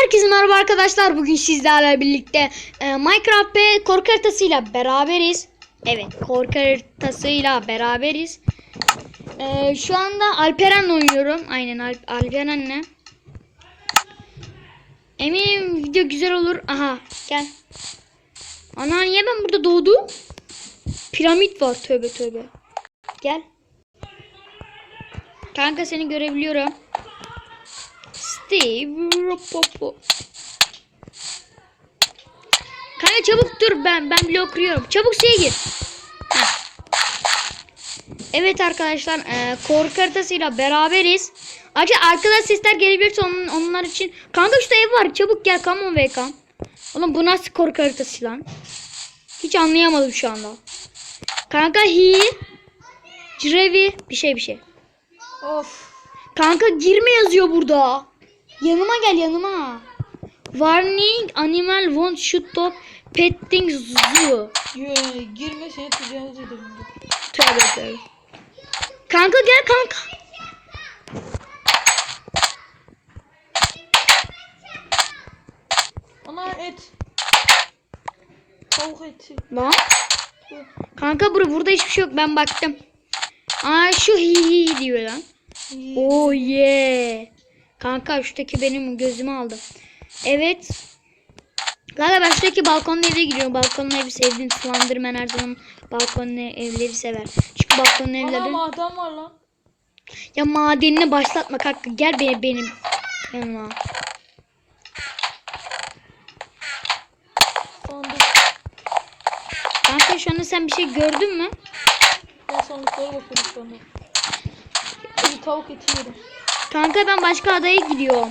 Herkese merhaba arkadaşlar. Bugün sizlerle birlikte e, Minecraft ve korku haritasıyla beraberiz. Evet, korku haritasıyla beraberiz. E, şu anda Alperen'le oynuyorum. Aynen Al Alperen'le. Eminim video güzel olur. Aha, gel. Ana niye ben burada doğdum? Piramit var. Tövbe tövbe. Gel. Kanka seni görebiliyorum. Steve. Kanka çabuk dur ben ben blok kuruyorum. Çabuk şeye gir. Heh. Evet arkadaşlar e, korku haritasıyla beraberiz. Arkadaşlar arkadan sesler gelebilirse onun, onlar için. Kanka şurada ev var çabuk gel come on Vekan. Oğlum bu nasıl korku haritası lan? Hiç anlayamadım şu anda. Kanka hi. Cirevi bir şey bir şey. Of. Kanka girme yazıyor burada. Yanıma gel yanıma. Warning animal won't shoot the petting zoo. Yo, girme seni tecavüz ederim. Tövbe tövbe. Kanka gel kanka. Ana et. Tavuk eti. Lan. Kanka bura burada hiçbir şey yok ben baktım. Aa şu hi hi diyor lan. Oh yeah. Kanka şuradaki benim gözümü aldı. Evet. Ben şuradaki balkonlu eve gidiyorum. Balkonlu evi sevdim. Slenderman her zaman balkonlu evleri sever. Çünkü balkonlu Ana evlerin... maden var lan. Ya madenini başlatma kanka. Gel benim, benim yanıma. Kanka şu anda sen bir şey gördün mü? Ben sandıklara bakıyorum şu anda. Bir tavuk eti yedim. Kanka ben başka adaya gidiyorum.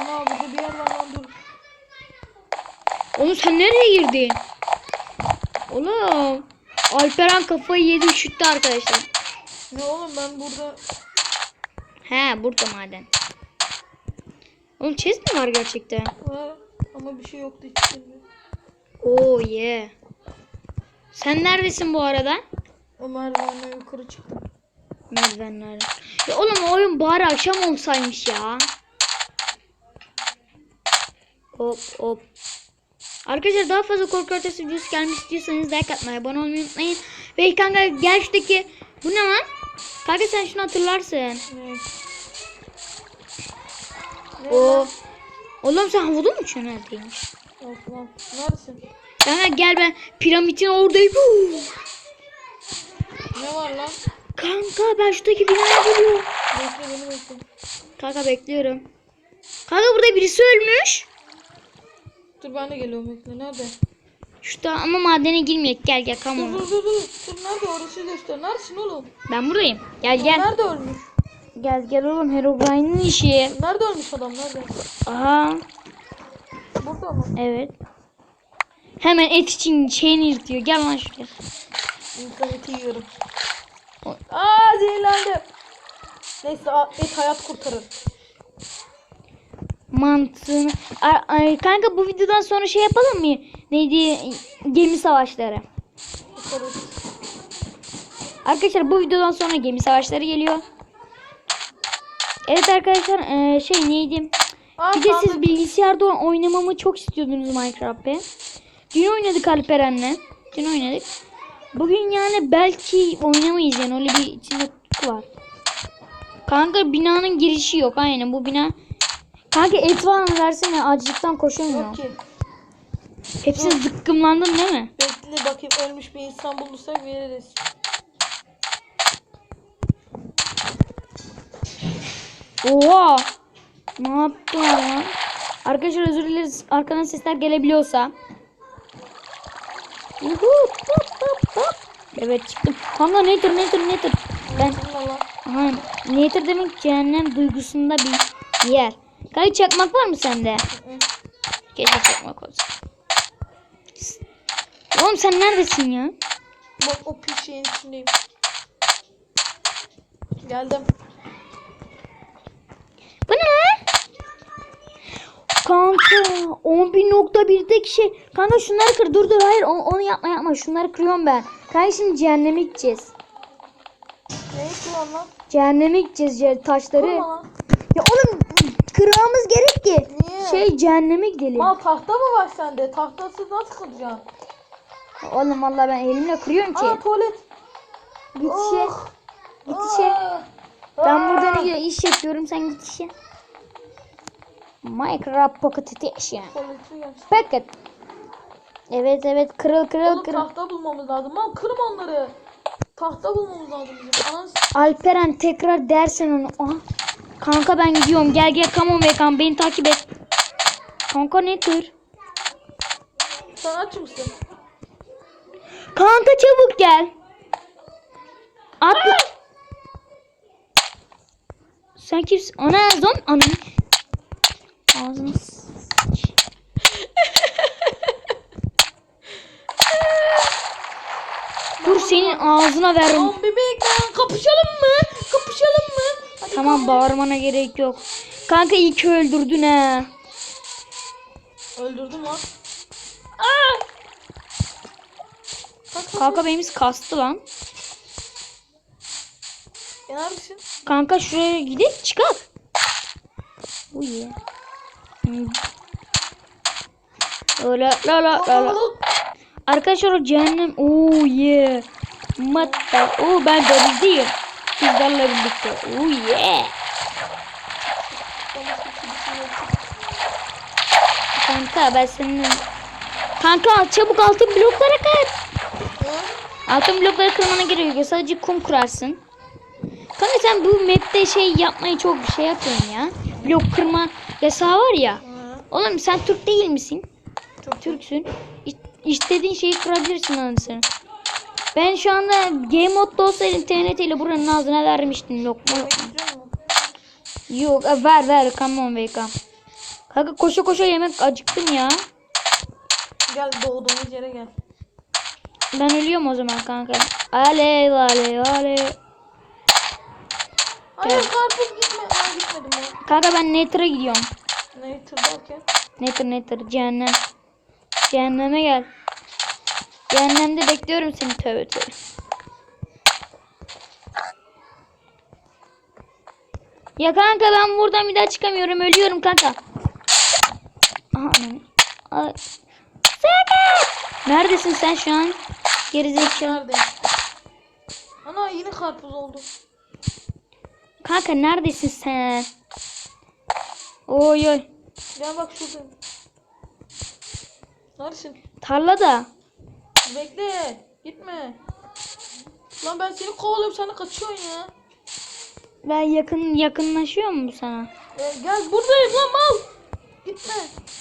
Ana burada bir yer var lan dur. Oğlum sen nereye girdin? Oğlum. Alperen kafayı yedi üşüttü arkadaşlar. Ne oğlum ben burada He burada maden. Oğlum chest mi var gerçekten? var ama bir şey yoktu içinde. Oo yeah. Sen neredesin bu arada? O merdivenle yukarı çıktım. Merdivenlerde. Ya oğlum oyun bari akşam olsaymış ya. Hop hop. Arkadaşlar daha fazla korku haritası videosu gelmiş istiyorsanız like atmayı, abone olmayı unutmayın. Ve kanka gel şuradaki... Bu ne lan? Kanka sen şunu hatırlarsın. Ne O. Oğlum sen havada mı uçuyorsun neredeymiş? Of lan. Neredesin? Kanka gel ben piramidin oradayım. Ne var lan? Kanka ben şuradaki binaya geliyorum. Bekle beni bekle. Kanka bekliyorum. Kanka burada birisi ölmüş. Dur ben de geliyorum bekle. Nerede? Şurada ama madene girmeyek. Gel gel come Dur on. dur dur dur. Dur nerede orası göster. Neredesin oğlum? Ben buradayım. Gel gel. Nerede ölmüş? Gel gel oğlum Herobrine'in işi. Nerede ölmüş adam? Nerede? Aha Burada mı? evet. Hemen et için şeyini yırtıyor. Gel lan şuraya. İnsan eti yiyorum. Aa zehirlendim. Neyse et hayat kurtarır. Mantığını. Ay, ay, kanka bu videodan sonra şey yapalım mı? Neydi? Gemi savaşları. Arkadaşlar bu videodan sonra gemi savaşları geliyor. Evet arkadaşlar eee, şey neydi? Aa, Bir de siz sandık. bilgisayarda oynamamı çok istiyordunuz Minecraft'ı. Dün oynadık Alperen'le. Dün oynadık. Bugün yani belki oynamayız yani öyle bir içinde tutku var. Kanka binanın girişi yok aynen bu bina. Kanka et var mı versene acılıktan koşamıyorum. Yok ki. Hepsini zıkkımlandın değil mi? Bekle bakayım ölmüş bir insan bulursak veririz. Oha! Ne yaptın lan? Arkadaşlar özür dileriz. Arkadan sesler gelebiliyorsa. Yuhu, hop, hop, hop. Evet çıktım. Kanka nedir nedir nedir? Ben aha, nedir demek cehennem duygusunda bir yer. Kanka çakmak var mı sende? Keşke çakmak olsa. Oğlum sen neredesin ya? Bak o pis şeyin içindeyim. Geldim. Bu ne lan? Kanka 11.1'deki şey. Kanka şunları kır. Dur dur hayır onu, onu yapma yapma. Şunları kırıyorum ben. Kanka şimdi cehenneme gideceğiz. Ne işi var lan? Cehenneme gideceğiz ce- taşları. Kurma lan. Ya oğlum kırmamız gerek ki. cehenneme gidelim. Mal tahta mı var sende? Tahtasız nasıl kıracaksın? Oğlum vallahi ben elimle kırıyorum ki. Aa tuvalet. Git işe. Oh. Git işe. Aa. Ben burada ne iş yapıyorum sen git işe. Minecraft Pocket Edition. Gel. Pocket. Evet evet kırıl kırıl Oğlum kırıl. tahta bulmamız lazım. Mal kırma onları. Tahta bulmamız lazım bizim. Anan Alperen tekrar dersen onu. Aha. Kanka ben gidiyorum. Gel gel come on be kan beni takip et. Kanka ne tür? sen aç mısın? Kanka çabuk gel. Atla. Sen kimsin? Ana zon anam. Ağzını Dur senin ağzına veririm. Tamam bebek kapışalım mı? Kapışalım mı? Hadi Tamam kapış. bağırmana gerek yok. Kanka iyi ki öldürdün ha. Öldürdüm lan. Kalk. Kanka benimiz kastı lan. E, neredesin? Kanka şuraya gidip çıkar. Bu iyi. Öyle la la la la. Arkadaşlar o cehennem. Oo yeah. Matta. Oo ben denizdeyim. Sizlerle birlikte. Oo yeah. Kanka ben senin... Kanka çabuk altın bloklara kır. Altın blokları kırmana gerek yok. Sadece kum kurarsın. Kanka sen bu map'te şey yapmayı çok bir şey yapıyorsun ya. Blok kırma yasağı var ya. Oğlum sen Türk değil misin? Çok Türksün. İstediğin şeyi kırabilirsin anasını. Ben şu anda game modda olsaydım TNT ile buranın ağzına vermiştim lokma. Musun? Yok e, ver ver come on come. Kanka koşa koşa yemek acıktım ya. Gel doğduğumuz yere gel. Ben ölüyorum o zaman kanka. Ale ale ale. Hayır karpuz gitme. Aa gitmedim ben. Kanka ben Nether'a gidiyorum. Ne tırdarken? Nether Nether cehennem. Cehenneme gel. Cehennemde bekliyorum seni tövbe tövbe. Ya kanka ben buradan bir daha çıkamıyorum. Ölüyorum kanka. Aha! Neredesin sen şu an? Gerizekalı. Neredeyim? Ana yine karpuz oldu. Kanka neredesin sen? Oy oy. Gel bak şuradayım. Neredesin? Tarlada. Bekle. Gitme. Lan ben seni kovalıyorum sen de kaçıyorsun ya. Ben yakın yakınlaşıyor mu sana? E, gel buradayım lan mal. Gitme.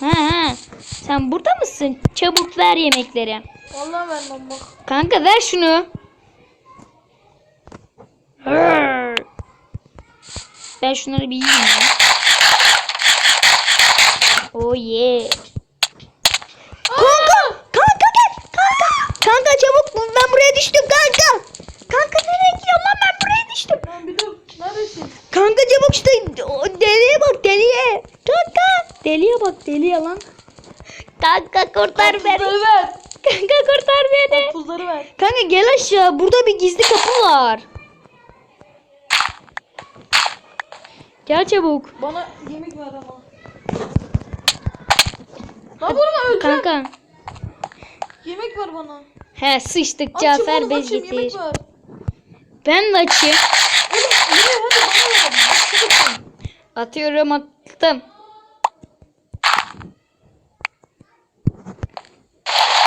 Ha ha. Sen burada mısın? Çabuk ver yemekleri. Vallahi vermem bak. Kanka ver şunu. Hırr. Ben şunları bir yiyeyim ya. Oh yeah. Kanka! Kanka gel! Kanka! Kanka çabuk ben buraya düştüm kanka. Kanka nereye gidiyorsun lan ben buraya düştüm. Bir dur. Neredesin? Kanka çabuk işte o deliye bak deliye. Kanka deliye bak deliye lan. Kanka kurtar beni. Karpuzları ver. Kanka kurtar beni. Karpuzları ver. Kanka gel aşağı. Burada bir gizli kapı var. Gel çabuk. Bana yemek ver ama. Lan vurma öleceğim. Kanka. Yemek ver bana. He sıçtık Açım Cafer oğlum bez açım yemek getir. ver. Ben de açayım. Oğlum yemeği hadi bana ver. Sıkıntı. Atıyorum attım.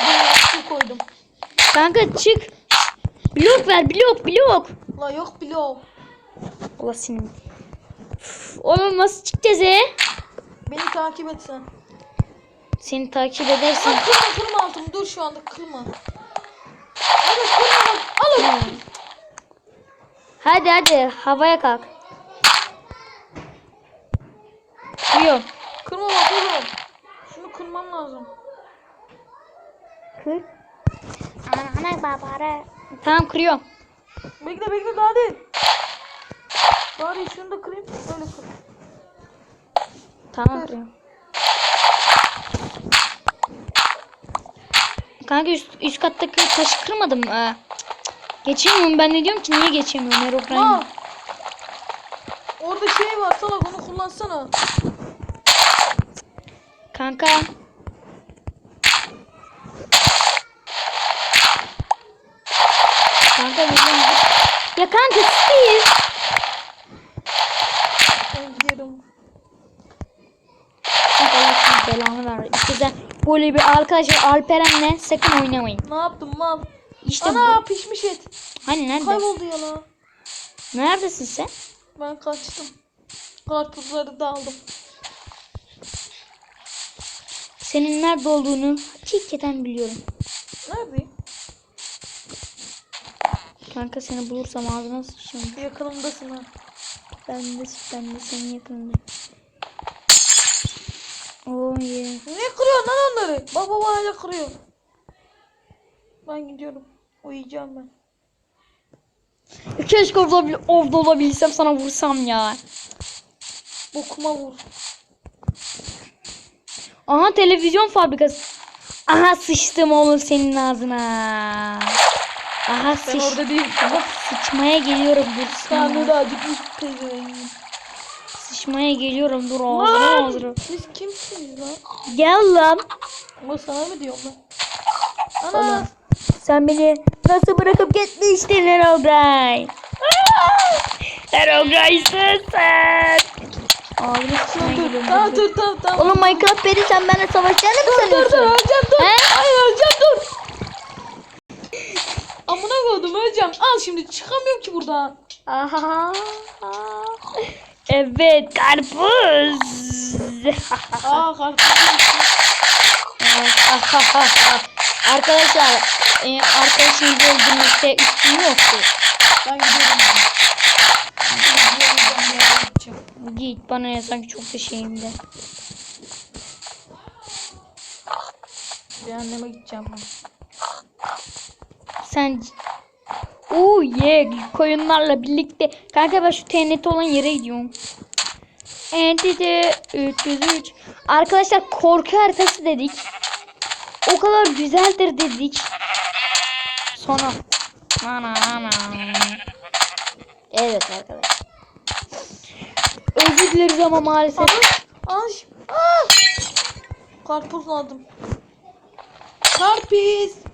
Buraya su koydum. Kanka çık. Blok ver blok blok. La yok pilav. Allah senin. Oğlum nasıl çıkacağız e? Beni takip et sen. Seni takip edersin. Kırma kırma altımı dur şu anda kırma. Hadi kırma bak. Al onu. Hadi hadi havaya kalk. Kırıyorum. Kırma bak oğlum. Şunu kırmam lazım. Kır. Ana babara. Tamam kırıyorum. Bekle bekle daha değil. Böyle kır. Tamam Kır. kırıyorum. Kanka üst, üst kattaki taşı kırmadım cık. Geçemiyorum ben de diyorum ki niye geçemiyorum Aa. Herobrine. Orada şey var salak onu kullansana. Kanka. Kanka bizim... Ya kanka Steve. Ben gidiyorum. Kanka Allah senin belanı ver. Bir arkadaşlar Alperen'le sakın oynamayın. Ne yaptım mal? İşte Ana bu. pişmiş et. Hani nerede? Kayboldu ya lan. Neredesin sen? Ben kaçtım. Karpuzları da aldım. Senin nerede olduğunu hakikaten biliyorum. Neredeyim? Kanka seni bulursam ağzına sıçacağım. Yakınımdasın ha. Ben de, ben de senin yakınındayım. Oh yeah. Niye kırıyorsun lan onları? Baba hala kırıyor. Ben gidiyorum. Uyuyacağım ben. Keşke orada, olabil- orada olabilsem sana vursam ya. Bokuma vur. Aha televizyon fabrikası. Aha sıçtım oğlum senin ağzına. Aha Ben sıç, orada değilim. Bak sıçmaya geliyorum Sıçmaya, da acıkmış pezevenk. Sıçmaya geliyorum dur ağzına ağzına. Siz kimsiniz lan? Gel lan. Ama sana mı diyorum ben? Ana. Sen beni nasıl bırakıp gitmiştin Erogray? Erogray'sın sen. Ağzına sıçmaya Dur geliyorum. tamam dur, dur. dur tamam tamam. Oğlum Minecraft beri sen benimle savaşacağını mı Dur dur dur sanıyorsun? öleceğim dur. He? Hayır öleceğim dur. Amına koydum öleceğim. Al şimdi çıkamıyorum ki buradan. Aha. Evet karpuz. Aa karpuz. Arkadaşlar e, arkadaşımızı öldürmekte üstün yoktu. Ben gidiyorum. Ben. Git bana sanki çok da şeyimde. Bir anneme gideceğim ben. Sen Oo yeah koyunlarla birlikte. Kanka ben şu TNT olan yere gidiyorum. Entity 303. Arkadaşlar korku haritası dedik. O kadar güzeldir dedik. Sonra. Ana ana. Evet arkadaşlar. Özür dileriz ama maalesef. Ay. Aa! Karpuz aldım. Karpuz.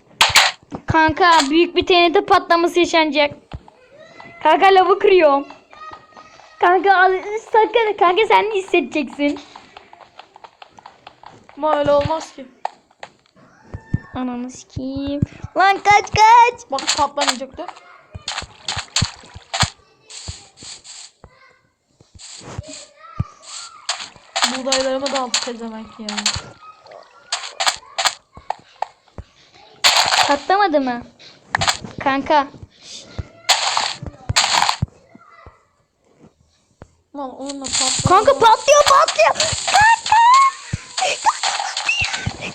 Kanka büyük bir TNT patlaması yaşanacak. Kanka lavı kırıyorum. Kanka sakın kanka sen hissedeceksin? Ama öyle olmaz ki. Ananı sikeyim. Lan kaç kaç. Bak patlamayacaktı. Buğdaylarımı da aldı pezevenk ya. Patlamadı mı? Kanka. Mal onunla patladı. Kanka patlıyor patlıyor. Kanka.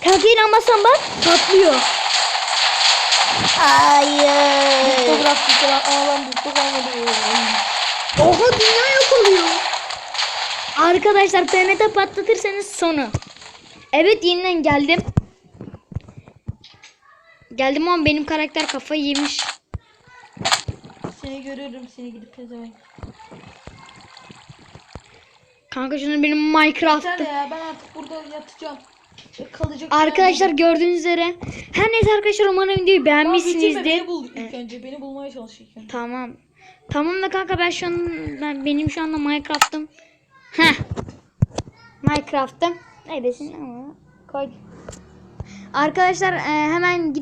Kanka inanmazsan bak patlıyor. Hayır. Aa ben bukta kalmadı. Oha dünya yok oluyor. Arkadaşlar TNT patlatırsanız sonu. Evet yeniden geldim. Geldim ama benim karakter kafayı yemiş. Seni görüyorum seni gidip pezevenk. Kanka şunu benim Minecraft'ta. ya ben artık burada yatacağım. Kalacak Arkadaşlar gördüğünüz üzere. Her neyse arkadaşlar umarım videoyu beğenmişsinizdir. beni bul ilk önce. Beni bulmaya çalış ilk önce. Tamam. Tamam da kanka ben şu an ben, benim şu anda Minecraft'ım. Heh. Minecraft'ım. Neredesin ama? Koy. Arkadaşlar e, hemen